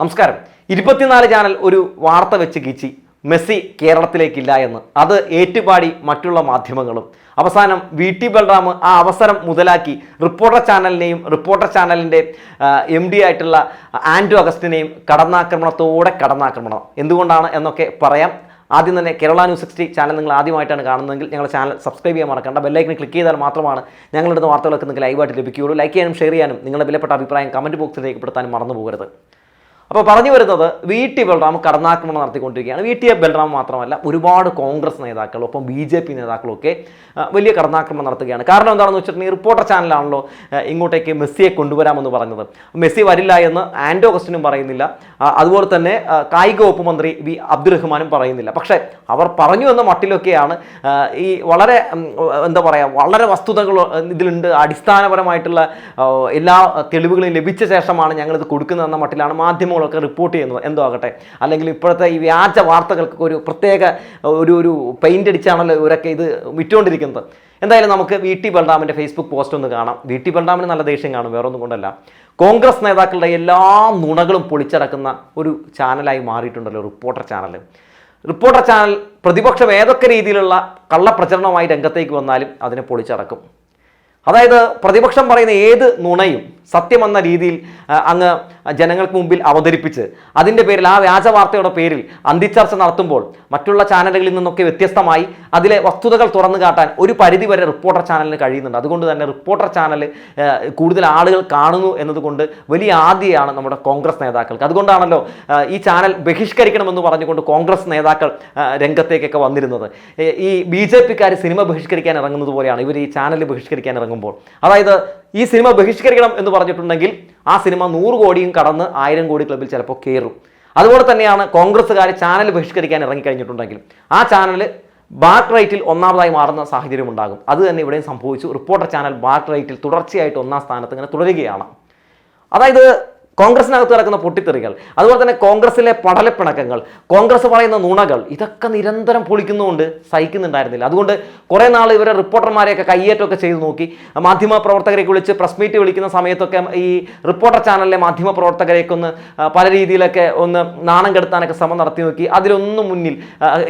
നമസ്കാരം. ഇരുപത്തിനാല് ചാനൽ ഒരു വാർത്ത വെച്ച് കീച്ചി മെസ്സി കേരളത്തിലേക്കില്ല എന്ന്. അത് ഏറ്റുപാടി മറ്റുള്ള മാധ്യമങ്ങളും. അവസാനം വി ടി ബൽറാം ആ അവസരം മുതലാക്കി റിപ്പോർട്ടർ ചാനലിനെയും റിപ്പോർട്ടർ ചാനലിന്റെ എം ഡി ആയിട്ടുള്ള ആൻഡ്രു അഗസ്റ്റിനെയും കടന്നാക്രമണത്തോടെ കടന്നാക്രമണം. എന്തുകൊണ്ടാണ് എന്നൊക്കെ പറയാം. ആദ്യം തന്നെ കേരള ന്യൂസ് സിക്സ്റ്റി ചാനൽ നിങ്ങൾ ആദ്യമായിട്ടാണ് കാണുന്നതെങ്കിൽ ഞങ്ങളുടെ ചാനൽ സബ്സ്ക്രൈബ് ചെയ്യാൻ മറക്കണ്ട. ബെല്ലൈക്കൻ ക്ലിക്ക് ചെയ്താൽ മാത്രമാണ് ഞങ്ങളുടെ വാർത്തകളൊക്കെ നിങ്ങൾക്ക് ലൈവായിട്ട് ലഭിക്കുകയുള്ളൂ. ലൈക്ക് ചെയ്യാനും ഷെയർ ചെയ്യാനും നിങ്ങളുടെ വിലപ്പെട്ട അഭിപ്രായം കമന്റ് ബോക്സിൽ രേഖപ്പെടുത്താനും മറന്നു പോകരുത് അപ്പോൾ പറഞ്ഞു വരുന്നത് വി ടി ബൽറാം കടന്നാക്രമണം നടത്തിക്കൊണ്ടിരിക്കുകയാണ്. വി ടി ബൽറാം മാത്രമല്ല ഒരുപാട് കോൺഗ്രസ് നേതാക്കളും ഒപ്പം ബി ജെ പി നേതാക്കളും ഒക്കെ വലിയ കടന്നാക്രമണം നടത്തുകയാണ്. കാരണം എന്താണെന്ന് വെച്ചിട്ടുണ്ടെങ്കിൽ റിപ്പോർട്ടർ ചാനലാണല്ലോ ഇങ്ങോട്ടേക്ക് മെസ്സിയെ കൊണ്ടുവരാമെന്ന് പറഞ്ഞത്. മെസ്സി വരില്ല എന്ന് ആൻഡോ കസ്റ്റിനും പറയുന്നില്ല. അതുപോലെ തന്നെ കായിക വകുപ്പ് മന്ത്രി വി അബ്ദുറഹ്മാനും പറയുന്നില്ല. പക്ഷേ അവർ പറഞ്ഞു എന്ന മട്ടിലൊക്കെയാണ് ഈ വളരെ എന്താ പറയുക വളരെ വസ്തുതകൾ ഇതിലുണ്ട്. അടിസ്ഥാനപരമായിട്ടുള്ള എല്ലാ തെളിവുകളും ലഭിച്ച ശേഷമാണ് ഞങ്ങളിത് കൊടുക്കുന്നതെന്ന മട്ടിലാണ് മാധ്യമങ്ങളൊക്കെ റിപ്പോർട്ട് ചെയ്യുന്നത് എന്തോ ആകട്ടെ. അല്ലെങ്കിൽ ഇപ്പോഴത്തെ ഈ വ്യാജ വാർത്തകൾക്ക് ഒരു പ്രത്യേക ഒരു ഒരു പെയിന്റ് അടിച്ചാണല്ലോ ഇവരൊക്കെ ഇത് വിറ്റുകൊണ്ടിരിക്കുന്നത്. എന്തായാലും നമുക്ക് വി ടി ബൽറാമിന്റെ ഫേസ്ബുക്ക് പോസ്റ്റ് ഒന്ന് കാണാം. വി ടി ബൽറാമിന് നല്ല ദേഷ്യം കാണും വേറൊന്നും കൊണ്ടല്ല. കോൺഗ്രസ് നേതാക്കളുടെ എല്ലാ നുണകളും പൊളിച്ചടക്കുന്ന ഒരു ചാനലായി മാറിയിട്ടുണ്ടല്ലോ റിപ്പോർട്ടർ ചാനൽ റിപ്പോർട്ടർ ചാനൽ പ്രതിപക്ഷം ഏതൊക്കെ രീതിയിലുള്ള കള്ളപ്രചരണമായി രംഗത്തേക്ക് വന്നാലും അതിനെ പൊളിച്ചടക്കും. അതായത് പ്രതിപക്ഷം പറയുന്ന ഏത് നുണയും സത്യമെന്ന രീതിയിൽ അങ്ങ് ജനങ്ങൾക്ക് മുമ്പിൽ അവതരിപ്പിച്ച് അതിന്റെ പേരിൽ ആ വ്യാജ വാർത്തയുടെ പേരിൽ അന്തിച്ചർച്ച നടത്തുമ്പോൾ മറ്റുള്ള ചാനലുകളിൽ നിന്നൊക്കെ വ്യത്യസ്തമായി അതിലെ വസ്തുതകൾ തുറന്നു കാട്ടാൻ ഒരു പരിധിവരെ റിപ്പോർട്ടർ ചാനലിന് കഴിയുന്നുണ്ട്. അതുകൊണ്ട് തന്നെ റിപ്പോർട്ടർ ചാനൽ കൂടുതൽ ആളുകൾ കാണുന്നു എന്നതുകൊണ്ട് വലിയ ആദ്യമാണ് നമ്മുടെ കോൺഗ്രസ് നേതാക്കൾക്ക്. അതുകൊണ്ടാണല്ലോ ഈ ചാനൽ ബഹിഷ്കരിക്കണമെന്ന് പറഞ്ഞുകൊണ്ട് കോൺഗ്രസ് നേതാക്കൾ രംഗത്തേക്കൊക്കെ വന്നിരുന്നത്. ഈ ബി ജെ പിക്കാർ സിനിമ ബഹിഷ്കരിക്കാൻ ഇറങ്ങുന്നത് പോലെയാണ്. ഇവർ ഈ ചാനൽ ബഹിഷ്കരിക്കാൻ ഇറങ്ങുമ്പോൾ. അതായത് ഈ സിനിമ ബഹിഷ്കരിക്കണം എന്ന് പറഞ്ഞിട്ടുണ്ടെങ്കിൽ ആ സിനിമ നൂറ് കോടിയും കടന്ന് ആയിരം കോടി ക്ലബിൽ ചിലപ്പോൾ കയറും. അതുപോലെ തന്നെയാണ് കോൺഗ്രസ്സുകാർ ചാനൽ ബഹിഷ്കരിക്കാൻ ഇറങ്ങിക്കഴിഞ്ഞിട്ടുണ്ടെങ്കിൽ ആ ചാനൽ ബാക്ക് റൈറ്റിൽ ഒന്നാമതായി മാറുന്ന സാഹചര്യം ഉണ്ടാകും. അത് തന്നെ ഇവിടെയും സംഭവിച്ചു. റിപ്പോർട്ടർ ചാനൽ ബാക്ക് റൈറ്റിൽ തുടർച്ചയായിട്ട് ഒന്നാം സ്ഥാനത്ത് ഇങ്ങനെ തുടരുകയാണ്. അതായത് കോൺഗ്രസിനകത്ത് കിടക്കുന്ന പൊട്ടിത്തെറികൾ അതുപോലെ തന്നെ കോൺഗ്രസിലെ പടലപ്പിണക്കങ്ങൾ കോൺഗ്രസ് പറയുന്ന നുണകൾ ഇതൊക്കെ നിരന്തരം പൊളിക്കുന്നുകൊണ്ട് സഹിക്കുന്നുണ്ടായിരുന്നില്ല. അതുകൊണ്ട് കുറേ നാൾ ഇവരെ റിപ്പോർട്ടർമാരെയൊക്കെ കയ്യേറ്റമൊക്കെ ചെയ്തു നോക്കി. മാധ്യമ പ്രവർത്തകരെ വിളിച്ച് പ്രസ് മീറ്റ് വിളിക്കുന്ന സമയത്തൊക്കെ ഈ റിപ്പോർട്ടർ ചാനലിലെ മാധ്യമ പ്രവർത്തകരെയൊക്കെ ഒന്ന് പല രീതിയിലൊക്കെ ഒന്ന് നാണം കെടുത്താനൊക്കെ ശ്രമം നടത്തി നോക്കി. അതിലൊന്നും മുന്നിൽ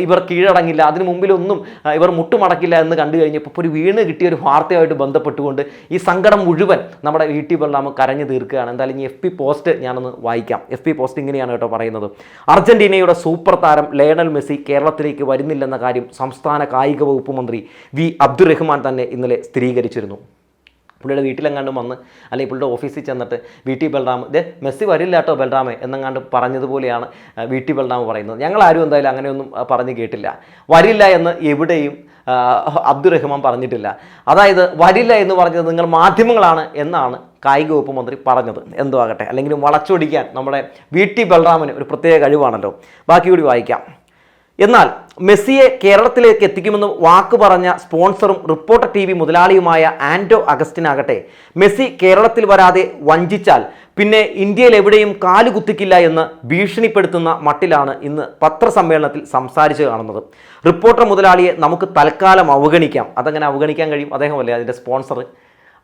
ഇവർ കീഴടങ്ങില്ല. അതിന് മുമ്പിലൊന്നും ഇവർ മുട്ടുമടക്കില്ല എന്ന് കണ്ടു കഴിഞ്ഞപ്പോൾ ഒരു വീണ് കിട്ടിയ ഒരു വാർത്തയായിട്ട് ബന്ധപ്പെട്ടുകൊണ്ട് ഈ സങ്കടം മുഴുവൻ നമ്മുടെ വി ടി ബൽറാം കരഞ്ഞു തീർക്കുകയാണ്. എന്തായാലും ഈ എഫ് പി പോസ്റ്റ് ഞാനൊന്ന് വായിക്കാം. എഫ് പി പോസ്റ്റ് ഇങ്ങനെയാണ് കേട്ടോ പറയുന്നത്. അർജന്റീനയുടെ സൂപ്പർ താരം ലയണൽ മെസ്സി കേരളത്തിലേക്ക് വരുന്നില്ലെന്ന കാര്യം സംസ്ഥാന കായിക വകുപ്പ് മന്ത്രി വി അബ്ദുറഹ്മാൻ തന്നെ ഇന്നലെ സ്ഥിരീകരിച്ചിരുന്നു. പുള്ളിയുടെ വീട്ടിലെങ്ങാണ്ടും വന്ന് അല്ലെങ്കിൽ പുള്ളിയുടെ ഓഫീസിൽ ചെന്നിട്ട് വി ടി ബൽറാം ദേ മെസ്സി വരില്ല കേട്ടോ ബൽറാമെ എന്നെങ്ങാണ്ട് പറഞ്ഞതുപോലെയാണ് വി ടി ബൽറാം പറയുന്നത്. ഞങ്ങളാരും എന്തായാലും അങ്ങനെയൊന്നും പറഞ്ഞ് കേട്ടില്ല. വരില്ല എന്ന് എവിടെയും അബ്ദുറഹ്മാൻ പറഞ്ഞിട്ടില്ല. അതായത് വരില്ല എന്ന് പറഞ്ഞത് നിങ്ങൾ മാധ്യമങ്ങളാണ് എന്നാണ് കായിക വകുപ്പ് മന്ത്രി പറഞ്ഞത്. എന്തോ ആകട്ടെ. അല്ലെങ്കിൽ വളച്ചൊടിക്കാൻ നമ്മുടെ വി ടി ബൽറാമിന് ഒരു പ്രത്യേക കഴിവാണല്ലോ. ബാക്കി കൂടി വായിക്കാം. എന്നാൽ മെസ്സിയെ കേരളത്തിലേക്ക് എത്തിക്കുമെന്ന് വാക്ക് പറഞ്ഞ സ്പോൺസറും റിപ്പോർട്ടർ ടി വി മുതലാളിയുമായ ആൻഡോ അഗസ്റ്റിനാകട്ടെ മെസ്സി കേരളത്തിൽ വരാതെ വഞ്ചിച്ചാൽ പിന്നെ ഇന്ത്യയിൽ എവിടെയും കാലുകുത്തിക്കില്ല എന്ന് ഭീഷണിപ്പെടുത്തുന്ന മട്ടിലാണ് ഇന്ന് പത്രസമ്മേളനത്തിൽ സംസാരിച്ച് കാണുന്നത്. റിപ്പോർട്ടർ മുതലാളിയെ നമുക്ക് തൽക്കാലം അവഗണിക്കാം. അതങ്ങനെ അവഗണിക്കാൻ കഴിയും അദ്ദേഹമല്ലേ അതിന്റെ സ്പോൺസർ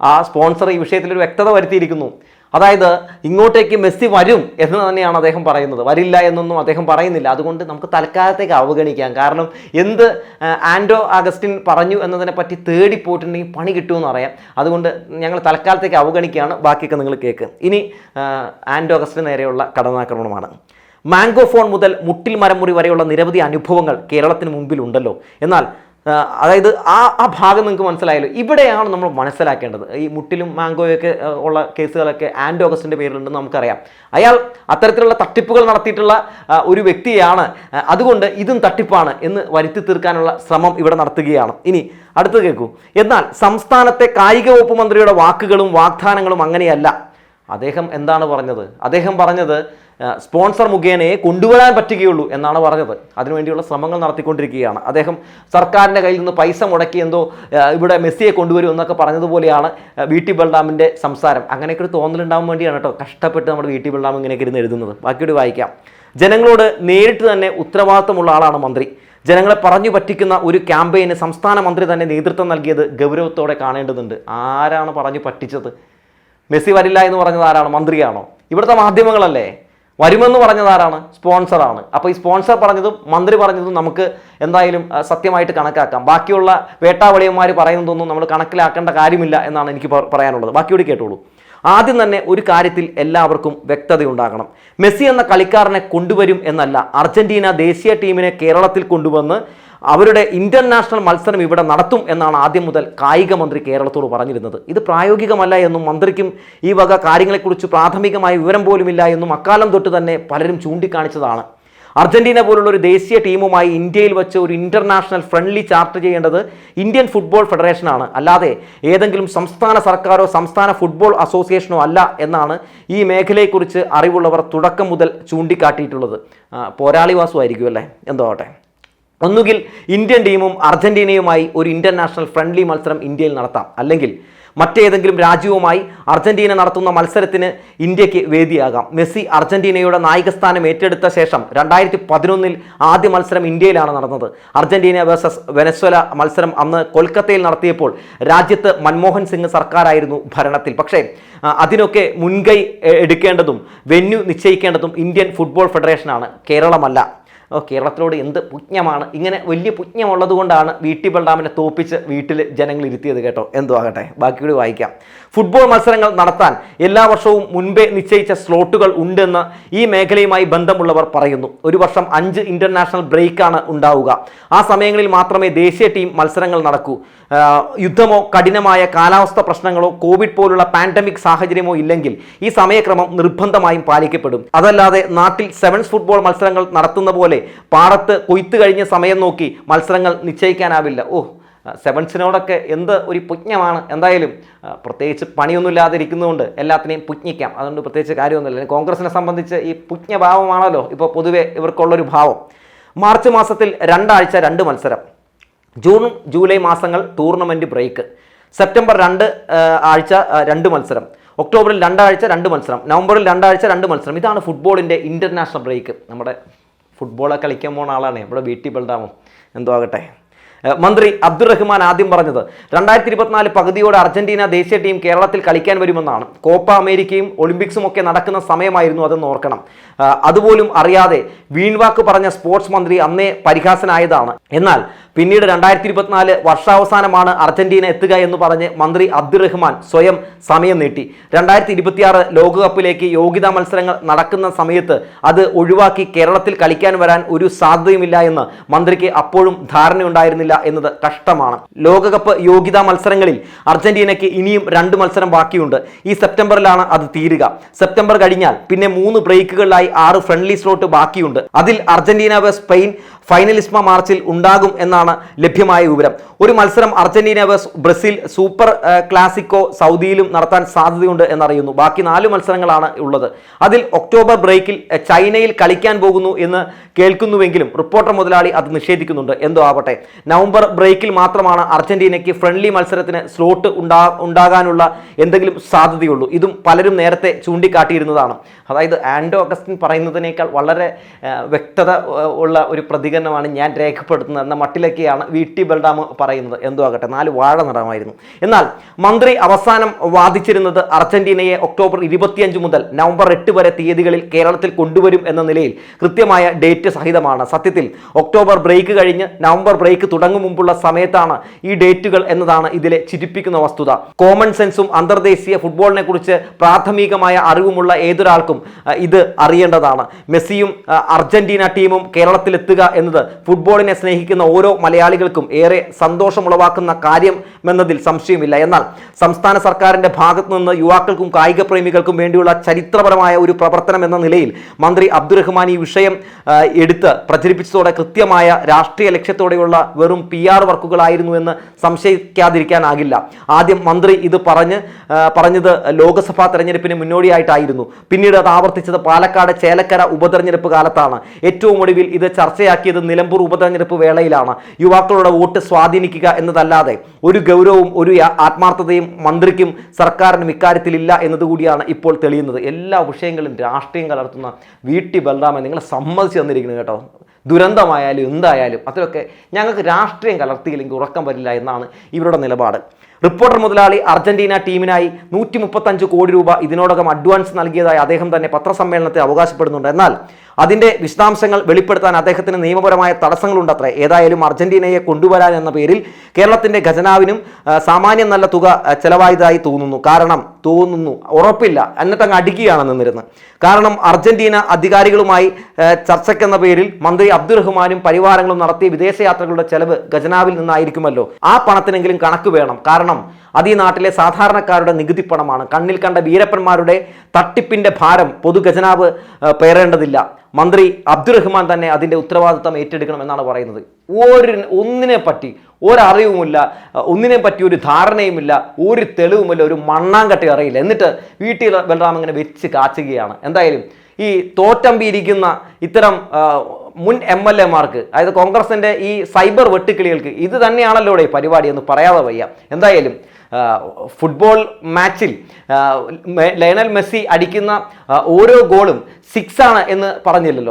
ആ സ്പോൺസർ ഈ വിഷയത്തിൽ ഒരു വ്യക്തത വരുത്തിയിരിക്കുന്നു. അതായത് ഇങ്ങോട്ടേക്ക് മെസ്സി വരും എന്ന് തന്നെയാണ് അദ്ദേഹം പറയുന്നത്. വരില്ല എന്നൊന്നും അദ്ദേഹം പറയുന്നില്ല. അതുകൊണ്ട് നമുക്ക് തൽക്കാലത്തേക്ക് അവഗണിക്കാം. കാരണം എന്ത് ആൻഡോ അഗസ്റ്റിൻ പറഞ്ഞു എന്നതിനെ പറ്റി തേടി പോയിട്ടുണ്ടെങ്കിൽ പണി കിട്ടുമെന്ന് അറിയാം അതുകൊണ്ട് ഞങ്ങൾ തൽക്കാലത്തേക്ക് അവഗണിക്കുകയാണ്. ബാക്കിയൊക്കെ നിങ്ങൾ കേൾക്ക് ഇനി ആൻഡോ അഗസ്റ്റിന് നേരെയുള്ള കടന്നാക്രമണമാണ്. മാംഗോ ഫോൺ മുതൽ മുട്ടിൽ മരം മുറി വരെയുള്ള നിരവധി അനുഭവങ്ങൾ കേരളത്തിന് മുമ്പിലുണ്ടല്ലോ. എന്നാൽ അതായത് ആ ആ ഭാഗം നിങ്ങൾക്ക് മനസ്സിലായല്ലോ. ഇവിടെയാണ് നമ്മൾ മനസ്സിലാക്കേണ്ടത്. ഈ മുട്ടിലും മാംഗോയൊക്കെ ഉള്ള കേസുകളൊക്കെ ആൻഡ് ഓഗസ്റ്റിന്റെ പേരിലുണ്ടെന്ന് നമുക്കറിയാം. അയാൾ അത്തരത്തിലുള്ള തട്ടിപ്പുകൾ നടത്തിയിട്ടുള്ള ഒരു വ്യക്തിയാണ്. അതുകൊണ്ട് ഇതും തട്ടിപ്പാണ് എന്ന് വരുത്തി തീർക്കാനുള്ള ശ്രമം ഇവിടെ നടത്തുകയാണ്. ഇനി അടുത്ത് കേൾക്കൂ. എന്നാൽ സംസ്ഥാനത്തെ കായിക വകുപ്പ് മന്ത്രിയുടെ വാക്കുകളും വാഗ്ദാനങ്ങളും അങ്ങനെയല്ല. അദ്ദേഹം എന്താണ് പറഞ്ഞത്? അദ്ദേഹം പറഞ്ഞത് സ്പോൺസർ മുഖേനയെ കൊണ്ടുവരാൻ പറ്റുകയുള്ളൂ എന്നാണ് പറഞ്ഞത്. അതിനുവേണ്ടിയുള്ള ശ്രമങ്ങൾ നടത്തിക്കൊണ്ടിരിക്കുകയാണ്. അദ്ദേഹം സർക്കാരിന്റെ കയ്യിൽ നിന്ന് പൈസ മുടക്കി എന്തോ ഇവിടെ മെസ്സിയെ കൊണ്ടുവരും എന്നൊക്കെ പറഞ്ഞതുപോലെയാണ് വി ടി ബൽഡാമിന്റെ സംസാരം. അങ്ങനെയൊക്കെ ഒരു തോന്നലുണ്ടാവാൻ വേണ്ടിയാണ് കേട്ടോ കഷ്ടപ്പെട്ട് നമ്മുടെ വി ടി ബൽഡാം ഇങ്ങനെയൊക്കെ ഇരുന്ന് എഴുതുന്നത്. ബാക്കിയോട് വായിക്കാം. ജനങ്ങളോട് നേരിട്ട് തന്നെ ഉത്തരവാദിത്തമുള്ള ആളാണ് മന്ത്രി. ജനങ്ങളെ പറഞ്ഞു പറ്റിക്കുന്ന ഒരു ക്യാമ്പയിന് സംസ്ഥാന മന്ത്രി തന്നെ നേതൃത്വം നൽകിയത് ഗൗരവത്തോടെ കാണേണ്ടതുണ്ട്. ആരാണ് പറഞ്ഞു പറ്റിച്ചത്? മെസ്സി വരില്ല എന്ന് പറഞ്ഞത് ആരാണ്? മന്ത്രിയാണോ? ഇവിടുത്തെ മാധ്യമങ്ങളല്ലേ? വരുമെന്ന് പറഞ്ഞതാരാണ് സ്പോൺസറാണ് അപ്പോൾ ഈ സ്പോൺസർ പറഞ്ഞതും മന്ത്രി പറഞ്ഞതും നമുക്ക് എന്തായാലും സത്യമായിട്ട് കണക്കാക്കാം. ബാക്കിയുള്ള വേട്ടാവളിയന്മാർ പറയുന്നതൊന്നും നമ്മൾ കണക്കിലാക്കേണ്ട കാര്യമില്ല എന്നാണ് എനിക്ക് പറയാനുള്ളത്. ബാക്കിയോട് കേട്ടോളൂ. ആദ്യം തന്നെ ഒരു കാര്യത്തിൽ എല്ലാവർക്കും വ്യക്തതയുണ്ടാകണം. മെസ്സി എന്ന കളിക്കാരനെ കൊണ്ടുവരും എന്നല്ല അർജന്റീന ദേശീയ ടീമിനെ കേരളത്തിൽ കൊണ്ടുവന്ന് അവരുടെ ഇന്റർനാഷണൽ മത്സരം ഇവിടെ നടത്തും എന്നാണ് ആദ്യം മുതൽ കായിക മന്ത്രി കേരളത്തോട് പറഞ്ഞിരുന്നത്. ഇത് പ്രായോഗികമല്ല എന്നും മന്ത്രിക്കും ഈ വക കാര്യങ്ങളെക്കുറിച്ച് പ്രാഥമികമായ വിവരം പോലുമില്ല എന്നും അക്കാലം തൊട്ട് തന്നെ പലരും ചൂണ്ടിക്കാണിച്ചതാണ്. അർജന്റീന പോലുള്ള ഒരു ദേശീയ ടീമുമായി ഇന്ത്യയിൽ വെച്ച് ഒരു ഇന്റർനാഷണൽ ഫ്രണ്ട്ലി ചാർട്ട് ചെയ്യേണ്ടത് ഇന്ത്യൻ ഫുട്ബോൾ ഫെഡറേഷനാണ് അല്ലാതെ ഏതെങ്കിലും സംസ്ഥാന സർക്കാരോ സംസ്ഥാന ഫുട്ബോൾ അസോസിയേഷനോ അല്ല എന്നാണ് ഈ മേഖലയെക്കുറിച്ച് അറിവുള്ളവർ തുടക്കം മുതൽ ചൂണ്ടിക്കാട്ടിയിട്ടുള്ളത്. പോരാളി വാസു ആയിരിക്കും അല്ലേ? എന്തോ ആട്ടെ ഒന്നുകിൽ ഇന്ത്യൻ ടീമും അർജന്റീനയുമായി ഒരു ഇന്റർനാഷണൽ ഫ്രണ്ട്ലി മത്സരം ഇന്ത്യയിൽ നടത്താം. അല്ലെങ്കിൽ മറ്റേതെങ്കിലും രാജ്യവുമായി അർജന്റീന നടത്തുന്ന മത്സരത്തിന് ഇന്ത്യയ്ക്ക് വേദിയാകാം. മെസ്സി അർജന്റീനയുടെ നായികസ്ഥാനം ഏറ്റെടുത്ത ശേഷം രണ്ടായിരത്തി പതിനൊന്നിൽ ആദ്യ മത്സരം ഇന്ത്യയിലാണ് നടന്നത്. അർജന്റീന വേഴ്സസ് വെനസ്വല മത്സരം അന്ന് കൊൽക്കത്തയിൽ നടത്തിയപ്പോൾ രാജ്യത്ത് മൻമോഹൻ സിംഗ് സർക്കാരായിരുന്നു ഭരണത്തിൽ. പക്ഷേ അതിനൊക്കെ മുൻകൈ എടുക്കേണ്ടതും വെന്യു നിശ്ചയിക്കേണ്ടതും ഇന്ത്യൻ ഫുട്ബോൾ ഫെഡറേഷനാണ്. കേരളമല്ല. കേരളത്തിലോട് എന്ത് പുജ്ഞമാണ് ഇങ്ങനെ വലിയ പുജ്ഞമുള്ളത് കൊണ്ടാണ് വി ടി തോപ്പിച്ച് വീട്ടിൽ ജനങ്ങൾ ഇരുത്തിയത് കേട്ടോ. എന്തോ ആകട്ടെ ബാക്കിയൂടി വായിക്കാം. ഫുട്ബോൾ മത്സരങ്ങൾ നടത്താൻ എല്ലാ വർഷവും മുൻപേ നിശ്ചയിച്ച സ്ലോട്ടുകൾ ഉണ്ടെന്ന് ഈ മേഖലയുമായി ബന്ധമുള്ളവർ പറയുന്നു. ഒരു വർഷം അഞ്ച് ഇന്റർനാഷണൽ ബ്രേക്കാണ് ഉണ്ടാവുക. ആ സമയങ്ങളിൽ മാത്രമേ ദേശീയ ടീം മത്സരങ്ങൾ നടക്കൂ. യുദ്ധമോ കഠിനമായ കാലാവസ്ഥ പ്രശ്നങ്ങളോ കോവിഡ് പോലുള്ള പാൻഡമിക് സാഹചര്യമോ ഇല്ലെങ്കിൽ ഈ സമയക്രമം നിർബന്ധമായും പാലിക്കപ്പെടും. അതല്ലാതെ നാട്ടിൽ സെവൻസ് ഫുട്ബോൾ മത്സരങ്ങൾ നടത്തുന്ന പോലെ പാടത്ത് കൊയ്ത്ത് കഴിഞ്ഞ സമയം നോക്കി മത്സരങ്ങൾ നിശ്ചയിക്കാനാവില്ല. ഓ സെവൻസിനോടൊക്കെ എന്ത് ഒരു പുജ്ഞമാണ് എന്തായാലും പ്രത്യേകിച്ച് പണിയൊന്നുമില്ലാതെ ഇരിക്കുന്നതുകൊണ്ട് എല്ലാത്തിനെയും പുജ്ഞിക്കാം അതുകൊണ്ട് പ്രത്യേകിച്ച് കാര്യമൊന്നുമില്ല. കോൺഗ്രസിനെ സംബന്ധിച്ച് ഈ പുജ്ഞഭാവമാണല്ലോ ഇപ്പോൾ പൊതുവെ ഇവർക്കുള്ളൊരു ഭാവം. മാർച്ച് മാസത്തിൽ രണ്ടാഴ്ച രണ്ട് മത്സരം. ജൂൺ ജൂലൈ മാസങ്ങൾ ടൂർണമെന്റ് ബ്രേക്ക്. സെപ്റ്റംബർ രണ്ട് ആഴ്ച രണ്ട് മത്സരം. ഒക്ടോബറിൽ രണ്ടാഴ്ച രണ്ട് മത്സരം. നവംബറിൽ രണ്ടാഴ്ച രണ്ട് മത്സരം. ഇതാണ് ഫുട്ബോളിന്റെ ഇന്റർനാഷണൽ ബ്രേക്ക്. നമ്മുടെ ഫുട്ബോളൊക്കെ കളിക്കാൻ പോകുന്ന ആളാണ്. നമ്മുടെ ബി ടി ബൽറാമും എന്തോ ആകട്ടെ. മന്ത്രി അബ്ദുറഹ്മാൻ ആദ്യം പറഞ്ഞത് രണ്ടായിരത്തി ഇരുപത്തിനാല് പകുതിയോടെ അർജന്റീന ദേശീയ ടീം കേരളത്തിൽ കളിക്കാൻ വരുമെന്നാണ്. കോപ്പ അമേരിക്കയും ഒളിമ്പിക്സും ഒക്കെ നടക്കുന്ന സമയമായിരുന്നു അതെന്ന് ഓർക്കണം. അതുപോലും അറിയാതെ വീൺവാക്ക് പറഞ്ഞ സ്പോർട്സ് മന്ത്രി അന്നേ പരിഹാസനായതാണ്. എന്നാൽ പിന്നീട് രണ്ടായിരത്തി ഇരുപത്തിനാല് വർഷാവസാനമാണ് അർജന്റീന എത്തുക എന്ന് പറഞ്ഞ് മന്ത്രി അബ്ദുറഹ്മാൻ സ്വയം സമയം നീട്ടി. രണ്ടായിരത്തി ഇരുപത്തിയാറ് ലോകകപ്പിലേക്ക് യോഗ്യതാ മത്സരങ്ങൾ നടക്കുന്ന സമയത്ത് അത് ഒഴിവാക്കി കേരളത്തിൽ കളിക്കാൻ വരാൻ ഒരു സാധ്യതയുമില്ല എന്ന് മന്ത്രിക്ക് അപ്പോഴും ധാരണയുണ്ടായിരുന്നില്ല എന്നത് കഷ്ടമാണ്. ലോകകപ്പ് യോഗ്യതാ മത്സരങ്ങളിൽ അർജന്റീനയ്ക്ക് ഇനിയും രണ്ട് മത്സരം ബാക്കിയുണ്ട്. ഈ സെപ്റ്റംബറിലാണ് അത് തീരുക. സെപ്റ്റംബർ കഴിഞ്ഞാൽ പിന്നെ മൂന്ന് ബ്രേക്കുകളിലായി ആറ് ഫ്രണ്ട്ലി സ്ലോട്ട് ബാക്കിയുണ്ട്. അതിൽ അർജന്റീന സ്പെയിൻ ഫൈനലിസ്മ മാർച്ചിൽ ഉണ്ടാകും എന്നാണ് ലഭ്യമായ വിവരം. ഒരു മത്സരം Argentina versus Brazil super clasico സൗദിയിലും നടത്താൻ സാധ്യതയുണ്ട് എന്നറിയുന്നു. ബാക്കി നാല് മത്സരങ്ങളാണ് ഉള്ളത്. അതിൽ ഒക്ടോബർ ബ്രേക്കിൽ ചൈനയിൽ കളിക്കാൻ പോകുന്നു എന്ന് കേൾക്കുന്നുവെങ്കിലും റിപ്പോർട്ടർ മുതലാളി അത് നിഷേധിക്കുന്നുണ്ട്. എന്തോ ആവട്ടെ. നവംബർ ബ്രേക്കിൽ മാത്രമാണ് അർജന്റീനയ്ക്ക് ഫ്രണ്ട്ലി മത്സരത്തിന് സ്ലോട്ട് ഉണ്ടാ ഉണ്ടാകാനുള്ള എന്തെങ്കിലും സാധ്യതയുള്ളൂ. ഇതും പലരും നേരത്തെ ചൂണ്ടിക്കാട്ടിയിരുന്നതാണ്. അതായത് ആൻഡോ അഗസ്റ്റിൻ പറയുന്നതിനേക്കാൾ വളരെ വ്യക്തത ഉള്ള ഒരു പ്രതികരണമാണ് ഞാൻ രേഖപ്പെടുത്തുന്നത് എന്ന മട്ടിലൊക്കെയാണ് വി ടി ബൽറാം പറയുന്നത്. എന്തോ ആകട്ടെ നാല് വാഴ നടമായിരുന്നു എന്നാൽ മന്ത്രി അവസാനം വാദിച്ചിരുന്നത് അർജന്റീനയെ ഒക്ടോബർ ഇരുപത്തിയഞ്ച് മുതൽ നവംബർ എട്ട് വരെ തീയതികളിൽ കേരളത്തിൽ കൊണ്ടുവരും എന്ന നിലയിൽ കൃത്യമായ ഡേറ്റ് സഹിതമാണ്. സത്യത്തിൽ ഒക്ടോബർ ബ്രേക്ക് കഴിഞ്ഞ് നവംബർ ബ്രേക്ക് തുടങ്ങും മുമ്പുള്ള സമയത്താണ് ഈ ഡേറ്റുകൾ എന്നതാണ് ഇതിലെ ചിരിപ്പിക്കുന്ന വസ്തുത. കോമൺ സെൻസും അന്തർദേശീയ ഫുട്ബോളിനെ കുറിച്ച് പ്രാഥമികമായ അറിവുമുള്ള ഏതൊരാൾക്കും ഇത് അറിയേണ്ടതാണ്. മെസ്സിയും അർജന്റീന ടീമും കേരളത്തിലെത്തുക എന്നത് ഫുട്ബോളിനെ സ്നേഹിക്കുന്ന ഓരോ മലയാളികൾക്കും ഏറെ സന്തോഷമുളവാക്കുന്ന കാര്യമെന്നതിൽ സംശയമില്ല. എന്നാൽ സംസ്ഥാന സർക്കാരിന്റെ ഭാഗത്തു നിന്ന് യുവാക്കൾക്കും കായിക പ്രേമികൾക്കും വേണ്ടിയുള്ള ചരിത്രപരമായ ഒരു പ്രവർത്തനം എന്ന നിലയിൽ മന്ത്രി അബ്ദുറഹ്മാൻ ഈ വിഷയം എടുത്ത് പ്രചരിപ്പിച്ചതോടെ കൃത്യമായ രാഷ്ട്രീയ ലക്ഷ്യത്തോടെയുള്ള വെറും പി ആർ വർക്കുകളായിരുന്നു എന്ന് സംശയിക്കാതിരിക്കാനാകില്ല. ആദ്യം മന്ത്രി ഇത് പറഞ്ഞ് പറഞ്ഞത് ലോക്സഭാ തെരഞ്ഞെടുപ്പിന് മുന്നോടിയായിട്ടായിരുന്നു. പിന്നീട് അത് ആവർത്തിച്ചത് പാലക്കാട് ചേലക്കര ഉപതെരഞ്ഞെടുപ്പ് കാലത്താണ്. ഏറ്റവും ഒടുവിൽ ഇത് ചർച്ചയാക്കിയത് നിലമ്പൂർ ഉപതെരഞ്ഞെടുപ്പ് വേളയിലാണ്. യുവാക്കളുടെ വോട്ട് സ്വാധീനിക്കുക എന്നതല്ലാതെ ഒരു ഗൗരവവും ഒരു ആത്മാർത്ഥതയും മന്ത്രിക്കും സർക്കാരിനും ഇക്കാര്യത്തിലില്ല എന്നതുകൂടിയാണ് ഇപ്പോൾ തെളിയുന്നത്. എല്ലാ വിഷയങ്ങളും രാഷ്ട്രീയം കലർത്തുന്ന വീട്ടി ബൽറാമൻ നിങ്ങളെ സമ്മതിച്ചു തന്നിരിക്കുന്നു കേട്ടോ. ദുരന്തമായാലും എന്തായാലും അതിലൊക്കെ ഞങ്ങൾക്ക് രാഷ്ട്രീയം കലർത്തിയില്ലെങ്കിൽ ഉറക്കം വരില്ല എന്നാണ് ഇവരുടെ നിലപാട്. റിപ്പോർട്ടർ മുതലാളി അർജന്റീന ടീമിനായി നൂറ്റി മുപ്പത്തഞ്ച് കോടി രൂപ ഇതിനോടകം അഡ്വാൻസ് നൽകിയതായി അദ്ദേഹം തന്നെ പത്രസമ്മേളനത്തിൽ അവകാശപ്പെടുന്നുണ്ട്. എന്നാൽ അതിന്റെ വിശദാംശങ്ങൾ വെളിപ്പെടുത്താൻ അദ്ദേഹത്തിന് നിയമപരമായ തടസ്സങ്ങളുണ്ടത്രേ. ഏതായാലും അർജന്റീനയെ കൊണ്ടുവരാൻ എന്ന പേരിൽ കേരളത്തിന്റെ ഖജനാവിനും സാമാന്യം നല്ല തുക ചെലവായതായി തോന്നുന്നു. കാരണം തോന്നുന്നു. ഉറപ്പില്ല. എന്നിട്ട് അങ്ങ് അടിക്കുകയാണ് നിന്നിരുന്നത്. കാരണം അർജന്റീന അധികാരികളുമായി ചർച്ചയ്ക്കെന്ന പേരിൽ മന്ത്രി അബ്ദുറഹ്മാനും പരിവാരങ്ങളും നടത്തിയ വിദേശയാത്രകളുടെ ചെലവ് ഖജനാവിൽ നിന്നായിരിക്കുമല്ലോ. ആ പണത്തിനെങ്കിലും കണക്ക് വേണം. കാരണം അത് ഈ നാട്ടിലെ സാധാരണക്കാരുടെ നികുതി പണമാണ്. കണ്ണിൽ കണ്ട വീരപ്പന്മാരുടെ തട്ടിപ്പിന്റെ ഭാരം പൊതു ഖജനാവ് പേരേണ്ടതില്ല മന്ത്രി അബ്ദുറഹ്മാൻ തന്നെ അതിന്റെ ഉത്തരവാദിത്തം ഏറ്റെടുക്കണം എന്നാണ് പറയുന്നത്. ഒരു ഒന്നിനെ പറ്റി ഒരറിവുമില്ല ഒന്നിനെ പറ്റി ഒരു ധാരണയുമില്ല ഒരു തെളിവുമില്ല ഒരു മണ്ണാങ്കട്ടി അറിയില്ല. എന്നിട്ട് വീട്ടിൽ ബലറാം ഇങ്ങനെ വെച്ച് കാച്ചുകയാണ്. എന്തായാലും ഈ തോറ്റമ്പിയിരിക്കുന്ന ഇത്തരം മുൻ എം എൽ എമാർക്ക് അതായത് കോൺഗ്രസിന്റെ ഈ സൈബർ വെട്ടുക്കിളികൾക്ക് ഇത് തന്നെയാണല്ലോ ഈ പരിപാടി എന്ന് പറയാതെ വയ്യ. എന്തായാലും ഫുട്ബോൾ മാച്ചിൽ ലയണൽ മെസ്സി അടിക്കുന്ന ഓരോ ഗോളും സിക്സ് ആണ് എന്ന് പറഞ്ഞില്ലല്ലോ.